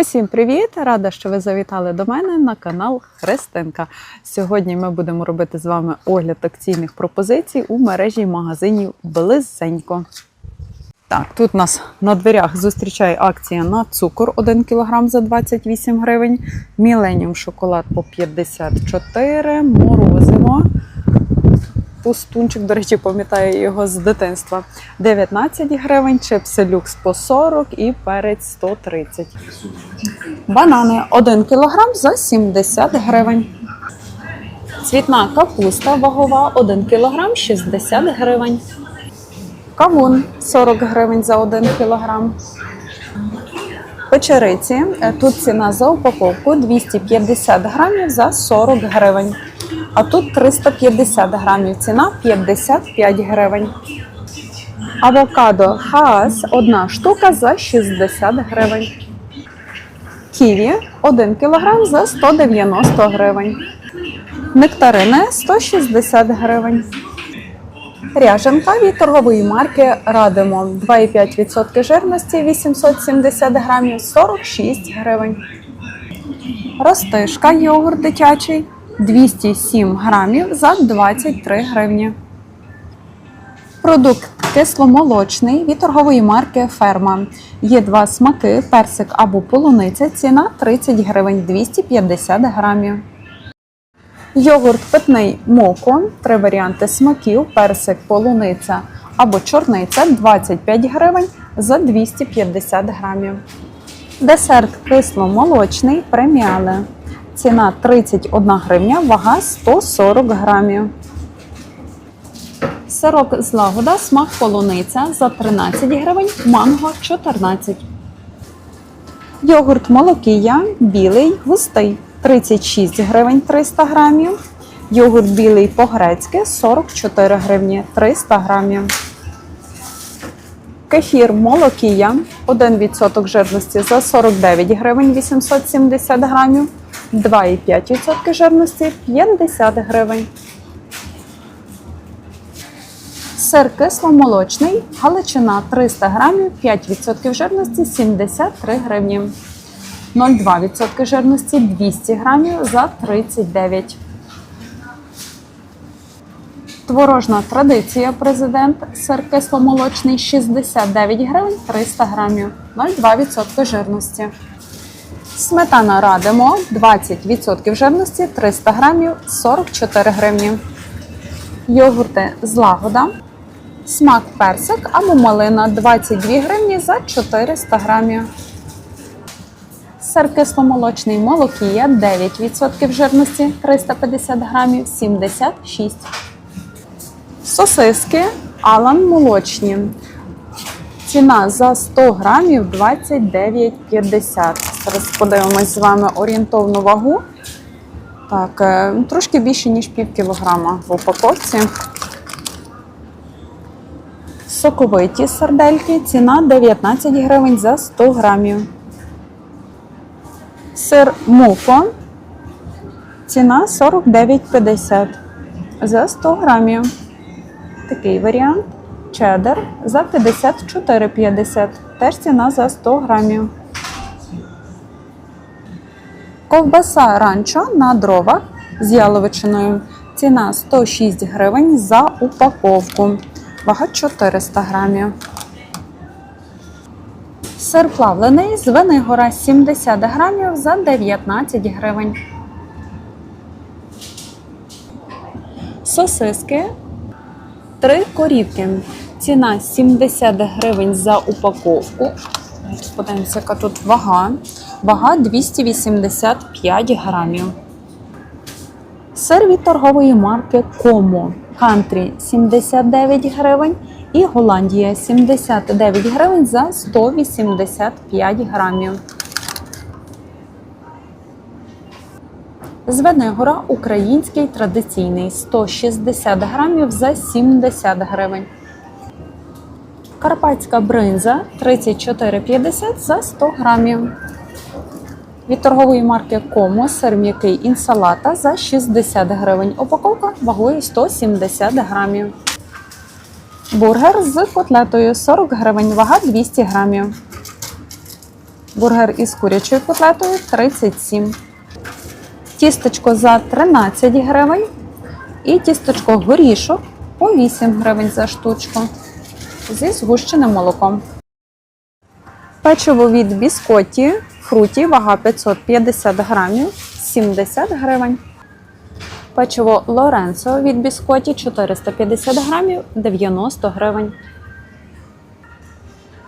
Усім привіт! Рада, що ви завітали до мене на канал Христинка. Сьогодні ми будемо робити з вами огляд акційних пропозицій у мережі магазинів Близенько. Так, тут нас на дверях зустрічає акція на цукор 1 кг за 28 гривень, Міленіум шоколад по 54, морозиво. Пустунчик, до речі, пам'ятаю його з дитинства. 19 гривень, чипси люкс по 40 і перець 130. Банани 1 кг за 70 гривень. Цвітна капуста вагова 1 кг 60 гривень. Кавун 40 гривень за 1 кг. Печериці. Тут ціна за упаковку 250 грамів за 40 гривень. А тут 350 грамів. Ціна 55 гривень. Авокадо хаас одна штука за 60 гривень. Ківі 1 кг за 190 гривень. Нектарини 160 гривень. Ряженка від торгової марки Радимо 2,5% жирності 870 грамів 46 гривень. Ростишка йогурт дитячий 207 грамів за 23 гривні. Продукт кисломолочний від торгової марки Ферма. Є два смаки: персик або полуниця. Ціна 30 гривень 250 грамів. Йогурт питний моко, три варіанти смаків: персик, полуниця або чорниця 25 гривень за 250 грамів. Десерт кисломолочний преміале. Ціна 31 гривня, вага 140 грамів. Сирок злагода, смак полуниця за 13 гривень, манго 14. Йогурт молокія білий, густий 36 гривень 300 грамів. Йогурт білий по-грецьки 44 гривні 300 грамів. Кефір молокія 1% жирності за 49 гривень 870 грамів. 2,5% жирності 50 гривень. Сир кисломолочний, галичина 300 грамів, 5% жирності 73 гривні. 0,2% жирності 200 грамів за 39. Творожна традиція президент сир кисломолочний 69 гривень 300 грамів, 0,2% жирності. Сметана радимо 20% жирності 300 грамів 44 гривні. Йогурти злагода. Смак персик або малина 22 гривні за 400 грамів. Сир кисломолочний молокія 9% жирності 350 грамів 76. Сосиски Алан молочні. Ціна за 100 грамів 29,50. Зараз подивимось з вами орієнтовну вагу. Так, е, трошки більше, ніж пів кілограма в упаковці. Соковиті сардельки. Ціна 19 гривень за 100 грамів. Сир муфо. Ціна 49,50 за 100 грамів. Такий варіант. Чеддер за 54,50. Теж ціна за 100 грамів. Ковбаса ранчо на дровах з яловичиною. Ціна 106 гривень за упаковку. Вага 400 грамів. Сир плавлений з Венигора 70 грамів за 19 гривень. Сосиски. Три корівки. Ціна 70 гривень за упаковку. Подивимося, яка тут вага. Вага 285 грамів. Сир від торгової марки Комо. Кантрі 79 гривень і Голландія 79 гривень за 185 грамів. З Венегора український традиційний 160 грамів за 70 гривень. Карпатська бринза 34,50 за 100 грамів. Від торгової марки Комо сир м'який інсалата за 60 гривень. Упаковка вагою 170 грамів. Бургер з котлетою 40 гривень, вага 200 грамів. Бургер із курячою котлетою 37. Тістечко за 13 гривень. І тістечко горішок по 8 гривень за штучку. Зі згущеним молоком. Печиво від біскотті фруті, вага 550 грамів, 70 гривень. Печиво Лоренцо від біскоті 450 грамів, 90 гривень.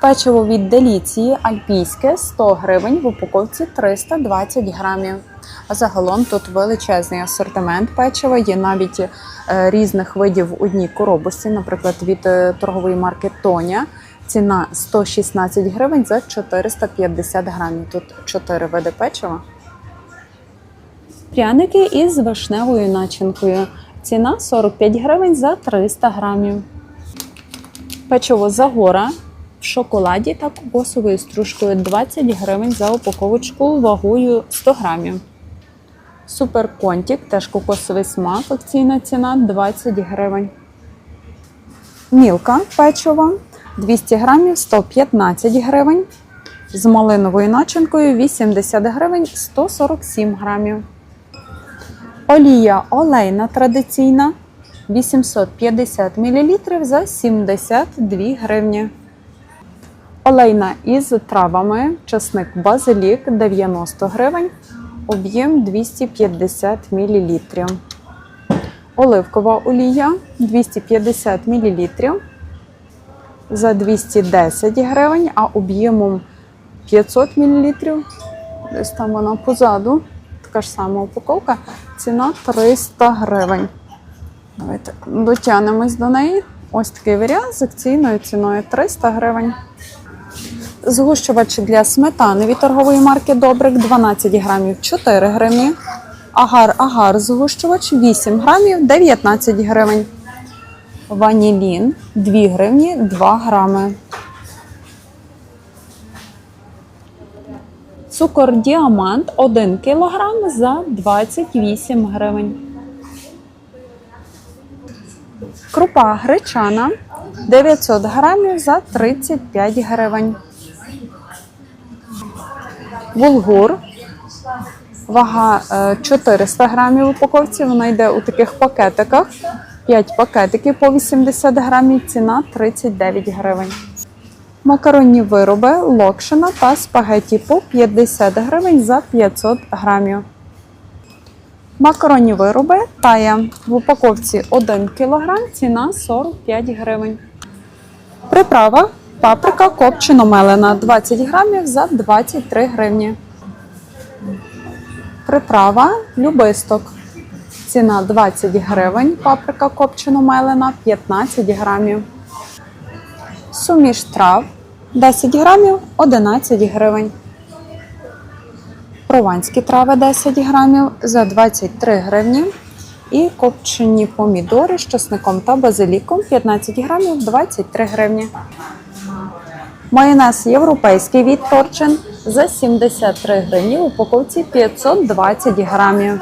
Печиво від Деліції альпійське 100 гривень в упаковці 320 грамів. А загалом тут величезний асортимент печива. Є навіть е, різних видів одній коробочці, наприклад, від е, торгової марки Тоня. Ціна 116 гривень за 450 грамів. Тут 4 види печива. Пряники із вишневою начинкою. Ціна 45 гривень за 300 грамів. Печиво Загора в шоколаді та кокосовою стружкою 20 гривень за упаковочку вагою 100 грамів. Супер Контік, теж кокосовий смак, акційна ціна 20 гривень. Мілка печива 200 грамів 115 гривень. З малиновою начинкою 80 гривень 147 грамів. Олія олейна традиційна 850 мл за 72 гривні. Олейна із травами, часник базилік 90 гривень, об'єм 250 мл. Оливкова олія 250 мл за 210 гривень, а об'ємом 500 мл. Десь там вона позаду. Така ж сама упаковка. Ціна 300 гривень. Давайте дотягнемось до неї. Ось такий варіант з акційною ціною 300 гривень. Згущувач для сметани від торгової марки Добрик 12 грамів 4 гривні. Агар-агар згущувач 8 грамів 19 гривень. Ванілін 2 гривні 2 грами. Цукор діамант 1 кг за 28 гривень. Крупа гречана 900 грамів за 35 гривень. Булгур. Вага е, 400 грамів в упаковці. Вона йде у таких пакетиках. 5 пакетиків по 80 грамів. Ціна 39 гривень. Макаронні вироби, локшина та спагеті по 50 гривень за 500 грамів. Макаронні вироби тая в упаковці 1 кг, ціна 45 гривень. Приправа паприка копчено мелена 20 грамів за 23 гривні. Приправа любисток. Ціна 20 гривень. Паприка копчено мелена 15 грамів. Суміш трав 10 грамів 11 гривень. Прованські трави 10 грамів за 23 гривні. І копчені помідори з часником та базиліком 15 грамів 23 гривні. Майонез європейський від Торчин за 73 гривні. В упаковці 520 грамів.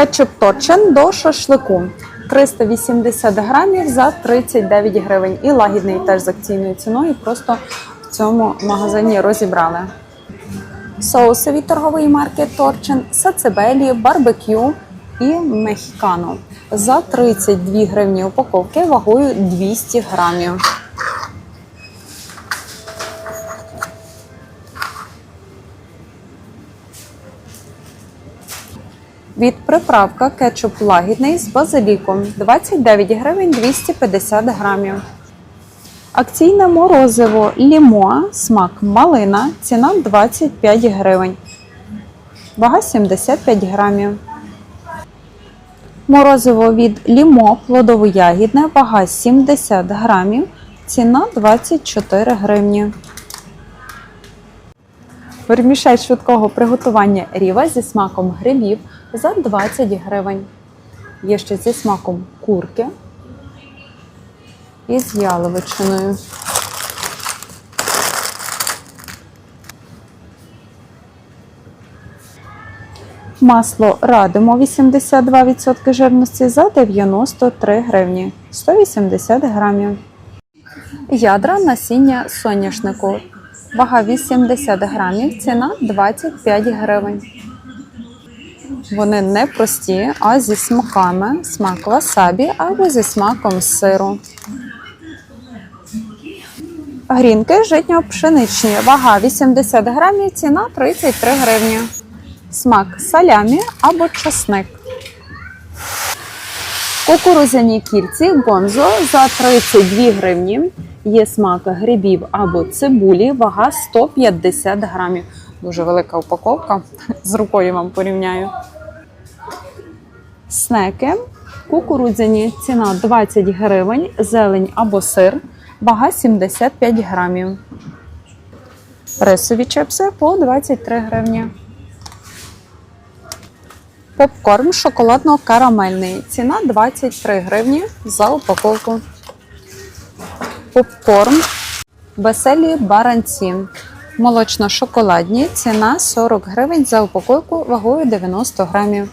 Кетчуп Торчин до шашлику 380 грамів за 39 гривень. І лагідний теж з акційною ціною. Просто в цьому магазині розібрали. Соуси від торгової марки Торчин, сацебелі, барбекю і мехікано за 32 гривні упаковки вагою 200 грамів. Від приправка кетчуп лагідний з базиліком 29 гривень 250 грамів. Акційне морозиво лімо, смак малина, ціна 25 гривень. Вага 75 грамів. Морозиво від лімо плодово-ягідне, вага 70 грамів, ціна 24 гривні. Вермішель швидкого приготування ріва зі смаком грибів за 20 гривень. Є ще зі смаком курки і з яловичиною. Масло радимо 82% жирності за 93 гривні 180 грамів. Ядра насіння соняшнику Вага 80 грамів, ціна 25 гривень. Вони не прості, а зі смаками. Смак васабі або зі смаком сиру. Грінки житньо-пшеничні. Вага 80 грамів, ціна 33 гривні. Смак салямі або часник. Кукурузяні кільці гонзо за 32 гривні. Є смак грибів або цибулі, вага 150 грамів. Дуже велика упаковка. З рукою вам порівняю. Снеки. Кукурудзяні ціна 20 гривень, зелень або сир, вага 75 грамів. Рисові чипси по 23 гривні. Попкорн шоколадно-карамельний. Ціна 23 гривні за упаковку. Попкорн веселі баранці. Молочно-шоколадні. Ціна 40 гривень за упаковку вагою 90 грамів.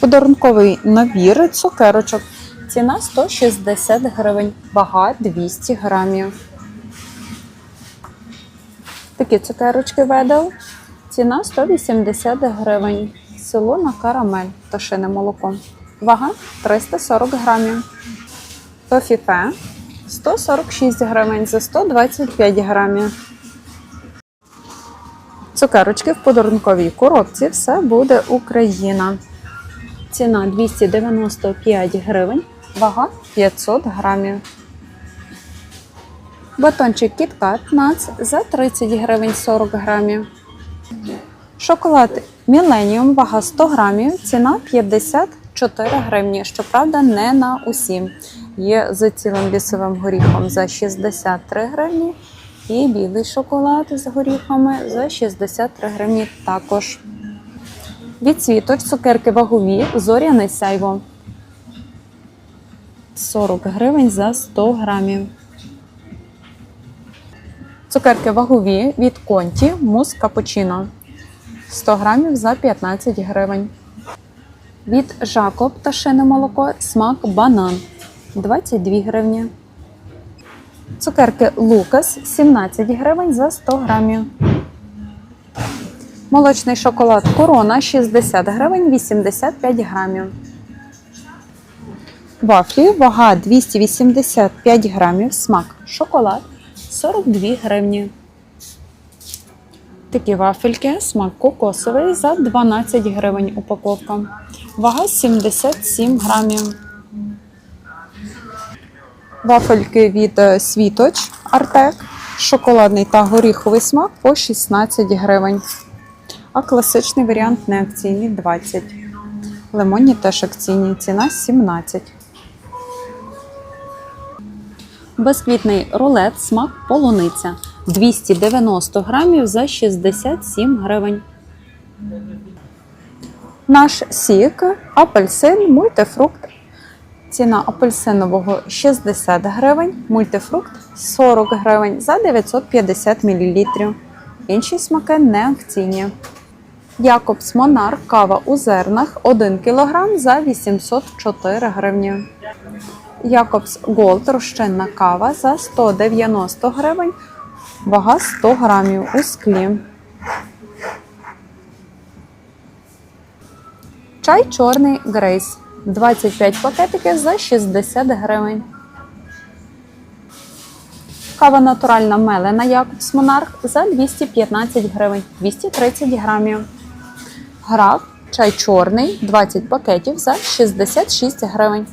Подарунковий набір цукерочок. Ціна 160 гривень, вага 200 грамів. Такі цукерочки ведел. Ціна 180 гривень. Село на карамель, пташине молоко. Вага 340 грамів. Тофіфе 146 гривень за 125 грамів. Цукерочки в подарунковій коробці. Все буде Україна. Ціна 295 гривень, вага 500 грамів. Батончик KitKat Nuts за 30 гривень 40 грамів. Шоколад Millennium, вага 100 грамів, ціна 54 гривні. Щоправда, не на усі. Є з цілим лісовим горіхом за 63 гривні. І білий шоколад з горіхами за 63 гривні також. Відсвіточ цукерки вагові, зоряне сяйво. 40 гривень за 100 грамів. Цукерки вагові від конті мус капучино. 100 грамів за 15 гривень. Від Жако пташине молоко смак банан 22 гривні. Цукерки Лукас 17 гривень за 100 грамів. Молочний шоколад Корона 60 гривень 85 грамів. Вафлі вага 285 грамів. Смак шоколад 42 гривні. Такі вафельки, смак кокосовий за 12 гривень упаковка. Вага 77 грамів. Вафельки від е, Світоч Артек. Шоколадний та горіховий смак по 16 гривень. А класичний варіант не акційний 20. Лимонні теж акційні. Ціна 17. Безквітний рулет, смак полуниця. 290 грамів за 67 гривень. Наш сік, апельсин, мультифрукт. Ціна апельсинового 60 гривень, мультифрукт 40 гривень за 950 мл. Інші смаки не акційні. Якобс Монарх кава у зернах 1 кг за 804 гривні. Якобс Голд розчинна кава за 190 гривень, вага 100 грамів у склі. Чай чорний Грейс 25 пакетиків за 60 гривень. Кава натуральна мелена Якобс Монарх за 215 гривень 230 грамів. Граф чай чорний 20 пакетів за 66 гривень.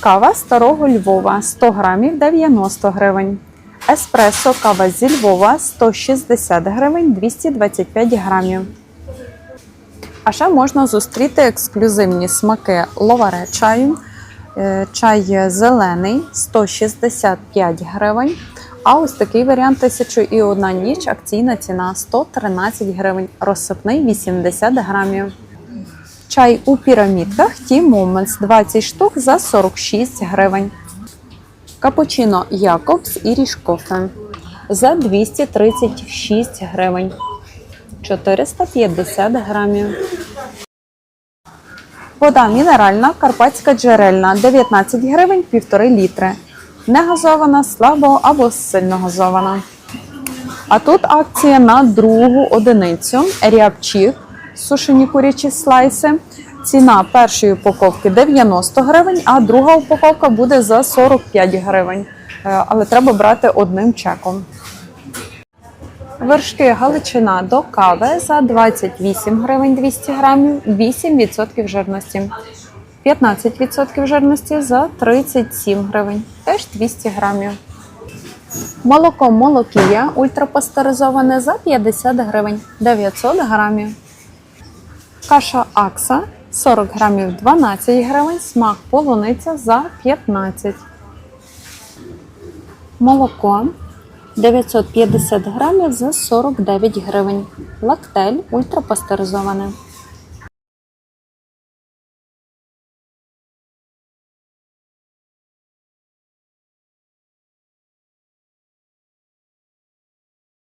Кава старого Львова 100 грамів 90 гривень. Еспресо кава зі Львова 160 гривень 225 грамів. А ще можна зустріти ексклюзивні смаки ловаре чаю. Е, Чай зелений 165 гривень. А ось такий варіант 1001 ніч, акційна ціна 113 гривень, розсипний 80 грамів. Чай у пірамідках Tea Moments 20 штук за 46 гривень. Капучино Якобс і Ріжкофе за 236 гривень. 450 грамів. Вода мінеральна, карпатська джерельна 19 гривень 1,5 літри. Негазована, слабо або сильно газована. А тут акція на другу одиницю. Рябчик, сушені курячі слайси. Ціна першої упаковки 90 гривень, а друга упаковка буде за 45 гривень. Е, Але треба брати одним чеком. Вершки Галичина до кави за 28 гривень 200 грамів, 8% жирності. 15% жирності за 37 гривень, теж 200 грамів. Молоко молокія ультрапастеризоване за 50 гривень, 900 грамів. Каша Акса 40 грамів 12 гривень, смак полуниця за 15. Молоко 950 грамів за 49 гривень. Лактель ультрапастеризоване.